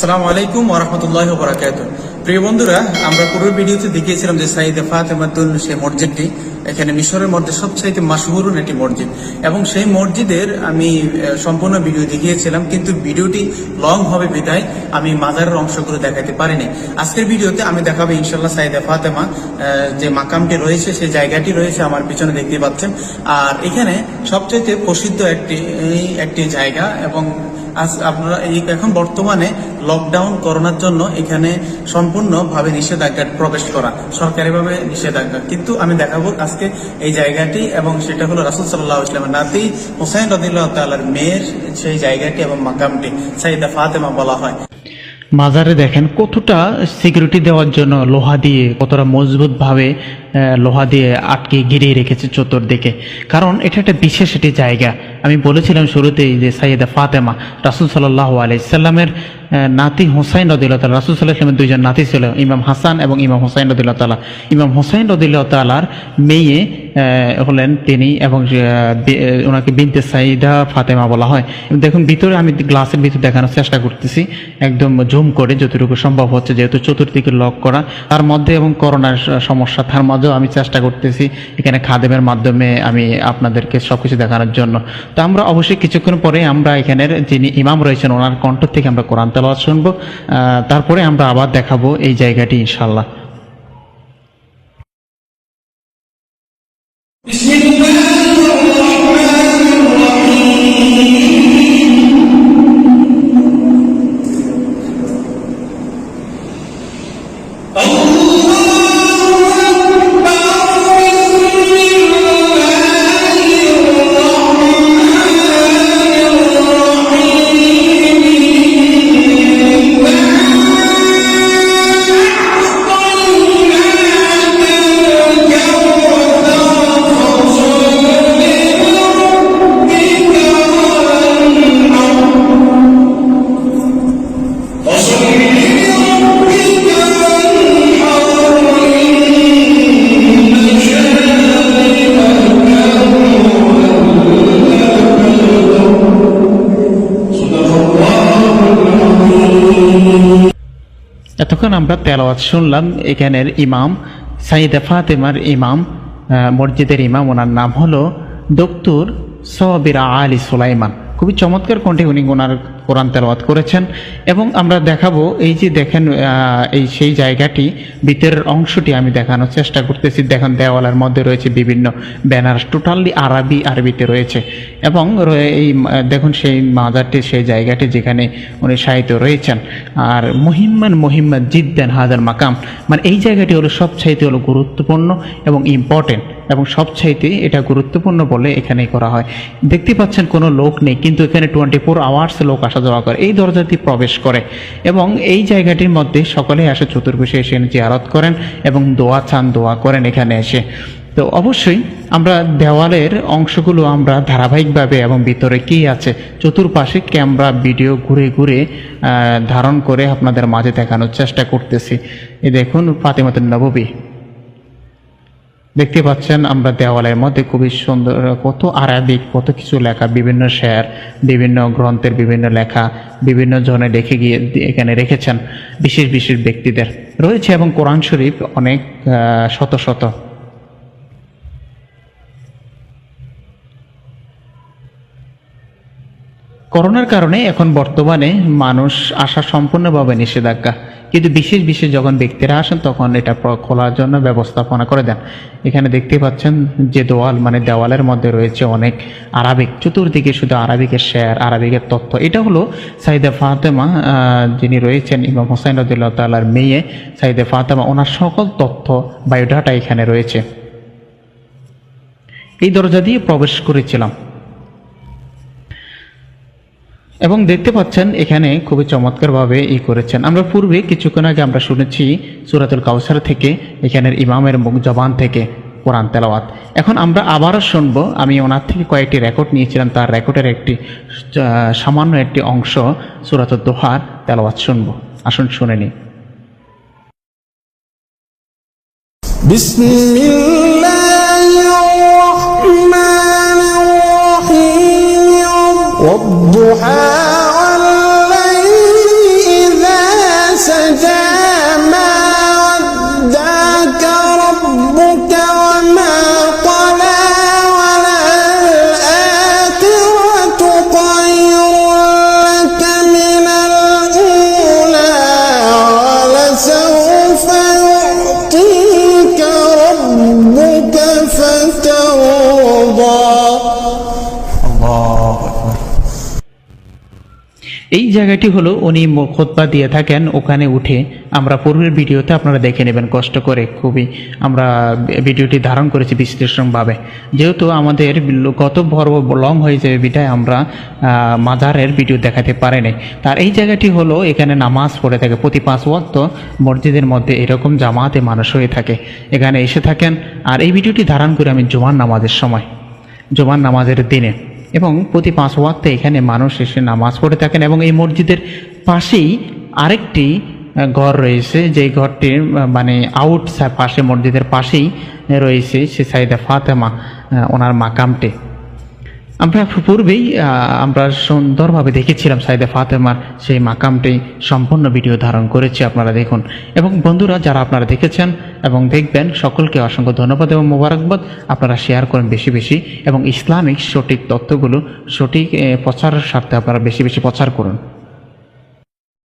আসসালামু আলাইকুম ওরহমতুল্লাহ বরাকাত প্রিয় বন্ধুরা, আমরা পূর্বের ভিডিওতে দেখিয়েছিলাম যে সাইদে ফাতেমাতুল সেই মসজিদটি। এখানে মিশরের মধ্যে সবচাইতে মাসহুরুন একটি মসজিদ। এবং সেই মসজিদের আমি সম্পূর্ণ ভিডিও দেখিয়েছিলাম, কিন্তু ভিডিওটি লং হবে বিদায়। আমি মাজারের অংশগুলো দেখাতে পারিনি। আজকের ভিডিওতে আমি দেখাবো ইনশাল্লাহ সাইদে ফাতেমা যে মাকামটি রয়েছে, সেই জায়গাটি রয়েছে আমার পিছনে দেখতে পাচ্ছেন। আর এখানে সবচাইতে প্রসিদ্ধ একটি একটি জায়গা এবং আজ আপনারা এই এখন বর্তমানে লকডাউন করোনার জন্য এখানে সম্পূর্ণভাবে নিষেধাজ্ঞা প্রবেশ করা, সরকারিভাবে নিষেধাজ্ঞা। কিন্তু আমি দেখাবো আজকে এই জায়গাটি এবং সেটা হলো রাসুল সাল্লাহ ইসলামের নাতি হোসাইন রদিল্লাহ তাল্লার মেয়ের সেই জায়গাটি এবং মাকামটি সাইদা ফাতেমা বলা হয়। মাজারে দেখেন কতটা সিকিউরিটি দেওয়ার জন্য লোহা দিয়ে কতটা মজবুতভাবে লোহা দিয়ে আটকে ঘিরিয়ে রেখেছে চতুর্দিকে। কারণ এটা একটা বিশেষ একটি জায়গা। আমি বলেছিলাম শুরুতেই যে সাইয়েদা ফাতেমা রাসুল সাল্লাহ আলাইসাল্লামের নাতি হোসাইন রদিল্লা তালা রাসুল সাল্লাহ ইসলামের দুইজন নাতি ছিল, ইমাম হাসান এবং ইমাম হোসাইন রদিল্লা তালা ইমাম হোসাইন রদিল্লা তালার মেয়ে হলেন তিনি এবং ওনাকে বিনতে সাইদা ফাতেমা বলা হয়। দেখুন, ভিতরে আমি গ্লাসের ভিতরে দেখানোর চেষ্টা করতেছি। একদম জুম করে যতটুকু সম্ভব হচ্ছে, যেহেতু চতুর্দিকে লক করা। তার মধ্যে এবং করোনার সমস্যা, তার মধ্যেও আমি চেষ্টা করতেছি এখানে খাদেমের মাধ্যমে আমি আপনাদেরকে সবকিছু দেখানোর জন্য। তো আমরা অবশ্যই কিছুক্ষণ পরে আমরা এখানের যিনি ইমাম রয়েছেন, ওনার কণ্ঠ থেকে আমরা কোরআন তালাওয়াত শুনব। তারপরে আমরা আবার দেখাবো এই জায়গাটি ইনশাল্লাহ এতক্ষণ আমরা তেলাওয়াত শুনলাম এখানের ইমাম সাইদা ফাতেমার ইমাম মসজিদের ইমাম, ওনার নাম হলো দক্তুর সবিরা আলী সুলাইমান। খুবই চমৎকার কণ্ঠে উনি ওনার কোরআন তেলাওয়াত করেছেন। এবং আমরা দেখাবো এই যে দেখেন এই সেই জায়গাটি, ভিতরের অংশটি আমি দেখানোর চেষ্টা করতেছি। দেখেন, দেওয়ালের মধ্যে রয়েছে বিভিন্ন ব্যানার, টোটালি আরবি আরবিতে রয়েছে। এবং এই দেখুন সেই মাজারটি, সেই জায়গাটি যেখানে উনি সাহিত্য রয়েছেন। আর মহিম্মান মহিম্মান জিদ্দান হাজার মাকাম। মানে এই জায়গাটি হলো সবচাইতে হলো গুরুত্বপূর্ণ এবং ইম্পর্টেন্ট এবং সবচাইতে এটা গুরুত্বপূর্ণ বলে এখানেই করা হয়। দেখতে পাচ্ছেন কোনো লোক নেই, কিন্তু এখানে টোয়েন্টি ফোর আওয়ার্স লোক আসা যাওয়া করে। এই দরজা দিয়ে প্রবেশ করে এবং এই জায়গাটির মধ্যে সকলেই আসে চতুর্পাশে এসে জিয়ারত করেন এবং দোয়া চান, দোয়া করেন এখানে এসে। তো অবশ্যই আমরা দেওয়ালের অংশগুলো আমরা ধারাবাহিকভাবে এবং ভিতরে কী আছে, চতুর্পাশে ক্যামেরা, ভিডিও ঘুরে ঘুরে ধারণ করে আপনাদের মাঝে দেখানোর চেষ্টা করতেছি। এই দেখুন ফাতেমাতুন নববী। দেখতে পাচ্ছেন আমরা দেওয়ালের মধ্যে খুবই সুন্দর, কত আরবিক, কত কিছু লেখা, বিভিন্ন শেয়ার বিভিন্ন গ্রন্থের বিভিন্ন লেখা, বিভিন্ন জনে রেখে গিয়ে এখানে রেখেছেন বিশেষ বিশেষ ব্যক্তিদের। রয়েছে এবং কোরআন শরীফ অনেক শত শত। করোনার কারণে এখন বর্তমানে মানুষ আসা সম্পূর্ণভাবে নিষেধাজ্ঞা। কিন্তু বিশেষ বিশেষ যখন ব্যক্তিরা আসেন, তখন এটা খোলার জন্য ব্যবস্থাপনা করে দেন। এখানে দেখতে পাচ্ছেন যে দেওয়াল মানে দেওয়ালের মধ্যে রয়েছে অনেক আরবিক, চতুর্দিকে শুধু আরবিকের শেয়ার, আরবিকের তথ্য এটা হলো সাইদা ফাতেমা যিনি রয়েছেন ইমাম হোসাইন রদুল্লাহ তাল্লার মেয়ে সাইদে ফাতেমা। ওনার সকল তথ্য বায়োডাটা এখানে রয়েছে। এই দরজা দিয়ে প্রবেশ করেছিলাম। এবং দেখতে পাচ্ছেন এখানে খুবই চমৎকারভাবে ই করেছেন। আমরা পূর্বে কিছুক্ষণ আগে আমরা শুনেছি সুরাতুল কাউসার থেকে, এখানের ইমামের মুখ জবান থেকে কোরআন তেলাওয়াত। এখন আমরা আবারও শুনব, আমি ওনার থেকে কয়েকটি রেকর্ড নিয়েছিলাম, তার রেকর্ডের একটি সামান্য একটি অংশ সুরাতুল দোহার তেলাওয়াত শুনব। আসুন শুনে নিন ربك এই জায়গাটি হলো উনি খোতবা দিয়ে থাকেন, ওখানে উঠে আমরা পূর্বের ভিডিওতে আপনারা দেখে নেবেন কষ্ট করে খুবই আমরা ভিডিওটি ধারণ করেছি বিশ্লেষণভাবে। যেহেতু আমাদের গত পর্ব লং হয়ে যাবে বিটায় আমরা মাজারের ভিডিও দেখাতে পারিনি। তার এই জায়গাটি হলো এখানে নামাজ পড়ে থাকে। প্রতি পাঁচ ওয়াক্ত মসজিদের মধ্যে এরকম জামাতে মানুষ হয়ে থাকে। এখানে এসে থাকেন। আর এই ভিডিওটি ধারণ করে আমি জুমার নামাজের সময়। জুমার নামাজের দিনে। এবং প্রতি পাঁচ ওয়াক্তে এখানে মানুষ এসে নামাজ পড়ে থাকেন এবং এই মসজিদের পাশেই আরেকটি ঘর রয়েছে যে ঘরটির মানে আউট পাশে মসজিদের পাশেই রয়েছে সে সাইদা ফাতেমা ওনার মাকামটি। আমরা পূর্বেই আমরা সুন্দরভাবে দেখেছিলাম সাইদা ফাতেমার সেই মাকামটি সম্পূর্ণ ভিডিও ধারণ করেছি, আপনারা দেখুন। এবং বন্ধুরা, যারা আপনারা দেখেছেন এবং দেখবেন সকলকে অসংখ্য ধন্যবাদ এবং মোবারকবাদ। আপনারা শেয়ার করেন বেশি বেশি এবং ইসলামিক সঠিক তথ্যগুলো সঠিক প্রচারের স্বার্থে আপনারা বেশি বেশি প্রচার করুন।